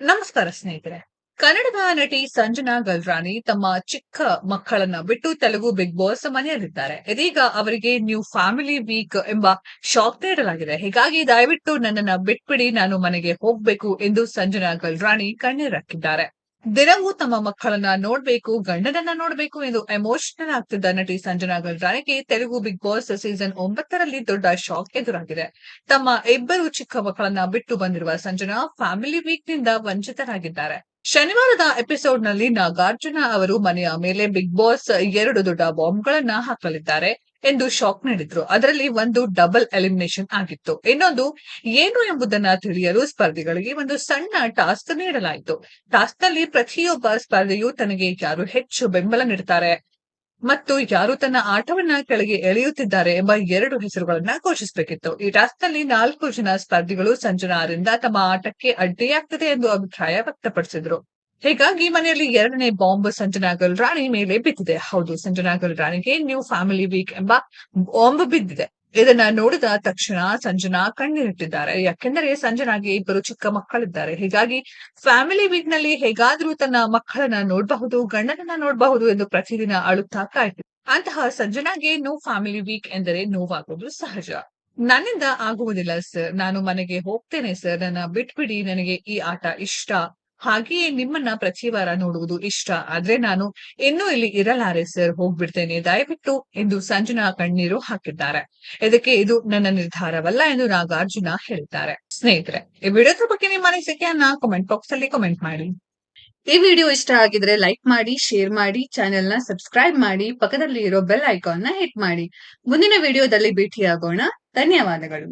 ನಮಸ್ಕಾರ ಸ್ನೇಹಿತರೆ. ಕನ್ನಡದ ನಟಿ ಸಂಜನಾ ಗಲ್ರಾಣಿ ತಮ್ಮ ಚಿಕ್ಕ ಮಕ್ಕಳನ್ನ ಬಿಟ್ಟು ತೆಲುಗು ಬಿಗ್ ಬಾಸ್ ಮನೆಯಲ್ಲಿದ್ದಾರೆ. ಇದೀಗ ಅವರಿಗೆ ನ್ಯೂ ಫ್ಯಾಮಿಲಿ ವೀಕ್ ಎಂಬ ಶಾಕ್ ನೀಡಲಾಗಿದೆ ಹೀಗಾಗಿ ದಯವಿಟ್ಟು ನನ್ನನ್ನ ಬಿಟ್ಬಿಡಿ, ನಾನು ಮನೆಗೆ ಹೋಗ್ಬೇಕು ಎಂದು ಸಂಜನಾ ಗಲ್ರಾಣಿ ಕಣ್ಣೀರಾಕಿದ್ದಾರೆ ದಿನವೂ ತಮ್ಮ ಮಕ್ಕಳನ್ನ ನೋಡ್ಬೇಕು, ಗಂಡನನ್ನ ನೋಡ್ಬೇಕು ಎಂದು ಎಮೋಷನಲ್ ಆಗ್ತಿದ್ದ ನಟಿ ಸಂಜನಾ ಗಲ್ರಾಣಿಗೆ ತೆಲುಗು ಬಿಗ್ ಬಾಸ್ ಸೀಸನ್ ಒಂಬತ್ತರಲ್ಲಿ ದೊಡ್ಡ ಶಾಕ್ ಎದುರಾಗಿದೆ. ತಮ್ಮ ಇಬ್ಬರು ಚಿಕ್ಕ ಮಕ್ಕಳನ್ನ ಬಿಟ್ಟು ಬಂದಿರುವ ಸಂಜನಾ ಫ್ಯಾಮಿಲಿ ವೀಕ್ನಿಂದ ವಂಚಿತರಾಗಿದ್ದಾರೆ. ಶನಿವಾರದ ಎಪಿಸೋಡ್ನಲ್ಲಿ ನಾಗಾರ್ಜುನ ಅವರು ಮನೆಯ ಮೇಲೆ ಬಿಗ್ ಬಾಸ್ ಎರಡು ದೊಡ್ಡ ಬಾಂಬ್ಗಳನ್ನ ಹಾಕಲಿದ್ದಾರೆ ಎಂದು ಶಾಕ್ ನೀಡಿದ್ರು. ಅದರಲ್ಲಿ ಒಂದು ಡಬಲ್ ಎಲಿಮಿನೇಷನ್ ಆಗಿತ್ತು. ಇನ್ನೊಂದು ಏನು ಎಂಬುದನ್ನ ತಿಳಿಯಲು ಸ್ಪರ್ಧಿಗಳಿಗೆ ಒಂದು ಸಣ್ಣ ಟಾಸ್ಕ್ ನೀಡಲಾಯಿತು. ಟಾಸ್ಕ್ನಲ್ಲಿ ಪ್ರತಿಯೊಬ್ಬ ಸ್ಪರ್ಧೆಯು ತನಗೆ ಯಾರು ಹೆಚ್ಚು ಬೆಂಬಲ ನೀಡುತ್ತಾರೆ ಮತ್ತು ಯಾರು ತನ್ನ ಆಟವನ್ನ ಕೆಳಗೆ ಎಳೆಯುತ್ತಿದ್ದಾರೆ ಎಂಬ ಎರಡು ಹೆಸರುಗಳನ್ನ ಘೋಷಿಸಬೇಕಿತ್ತು. ಈ ಟಾಸ್ಕ್ನಲ್ಲಿ ನಾಲ್ಕು ಜನ ಸ್ಪರ್ಧಿಗಳು ಸಂಜನಾರಿಂದ ತಮ್ಮ ಆಟಕ್ಕೆ ಅಡ್ಡಿಯಾಗ್ತದೆ ಎಂದು ಅಭಿಪ್ರಾಯ ವ್ಯಕ್ತಪಡಿಸಿದ್ರು. ಹೀಗಾಗಿ ಮನೆಯಲ್ಲಿ ಎರಡನೇ ಬಾಂಬ್ ಸಂಜನಾ ರಾಣಿ ಮೇಲೆ ಬಿದ್ದಿದೆ. ಹೌದು, ಸಂಜನಾ ರಾಣಿಗೆ ನ್ಯೂ ಫ್ಯಾಮಿಲಿ ವೀಕ್ ಎಂಬ ಬಾಂಬ್ ಬಿದ್ದಿದೆ. ಇದನ್ನ ನೋಡಿದ ತಕ್ಷಣ ಸಂಜನಾ ಕಣ್ಣೀರಿಟ್ಟಿದ್ದಾರೆ ಯಾಕೆಂದರೆ ಸಂಜನಾಗೆ ಇಬ್ಬರು ಚಿಕ್ಕ ಮಕ್ಕಳಿದ್ದಾರೆ. ಹೀಗಾಗಿ ಫ್ಯಾಮಿಲಿ ವೀಕ್ನಲ್ಲಿ ಹೇಗಾದ್ರೂ ತನ್ನ ಮಕ್ಕಳನ್ನ ನೋಡಬಹುದು, ಗಂಡನನ್ನ ನೋಡಬಹುದು ಎಂದು ಪ್ರತಿದಿನ ಅಳುತ್ತಾ ಕಾಯ್ತು ಅಂತಹ ಸಂಜನಾಗೆ ನೋ ಫ್ಯಾಮಿಲಿ ವೀಕ್ ಎಂದರೆ ನೋವಾಗುವುದು ಸಹಜ. ನನ್ನಿಂದ ಆಗುವುದಿಲ್ಲ ಸರ್ ನಾನು ಮನೆಗೆ ಹೋಗ್ತೇನೆ ಸರ್ ನನ್ನ ಬಿಟ್ಬಿಡಿ, ನನಗೆ ಈ ಆಟ ಇಷ್ಟ. ಹಾಗೆಯೇ ನಿಮ್ಮನ್ನ ಪ್ರತಿ ವಾರ ನೋಡುವುದು ಇಷ್ಟ. ಆದ್ರೆ ನಾನು ಇನ್ನೂ ಇಲ್ಲಿ ಇರಲಾರೆ ಸರ್, ಹೋಗ್ಬಿಡ್ತೇನೆ. ದಯವಿಟ್ಟು ಎಂದು ಸಂಜನಾ ಕಣ್ಣೀರು ಹಾಕಿದ್ದಾರೆ. ಇದಕ್ಕೆ ಇದು ನನ್ನ ನಿರ್ಧಾರವಲ್ಲ ಎಂದು ನಾಗಾರ್ಜುನ ಹೇಳಿದ್ದಾರೆ. ಸ್ನೇಹಿತರೆ, ಈ ವಿಡಿಯೋದ ಬಗ್ಗೆ ನಿಮ್ಮ ಅನಿಸಿಕೆಯನ್ನ ಕಮೆಂಟ್ ಬಾಕ್ಸ್ ಅಲ್ಲಿ ಕಮೆಂಟ್ ಮಾಡಿ. ಈ ವಿಡಿಯೋ ಇಷ್ಟ ಆಗಿದ್ರೆ ಲೈಕ್ ಮಾಡಿ ಶೇರ್ ಮಾಡಿ ಚಾನೆಲ್ನ ಸಬ್ಸ್ಕ್ರೈಬ್ ಮಾಡಿ ಪಕ್ಕದಲ್ಲಿ ಇರೋ ಬೆಲ್ ಐಕಾನ್ನ ಹಿಟ್ ಮಾಡಿ. ಮುಂದಿನ ವಿಡಿಯೋದಲ್ಲಿ ಭೇಟಿಯಾಗೋಣ. ಧನ್ಯವಾದಗಳು.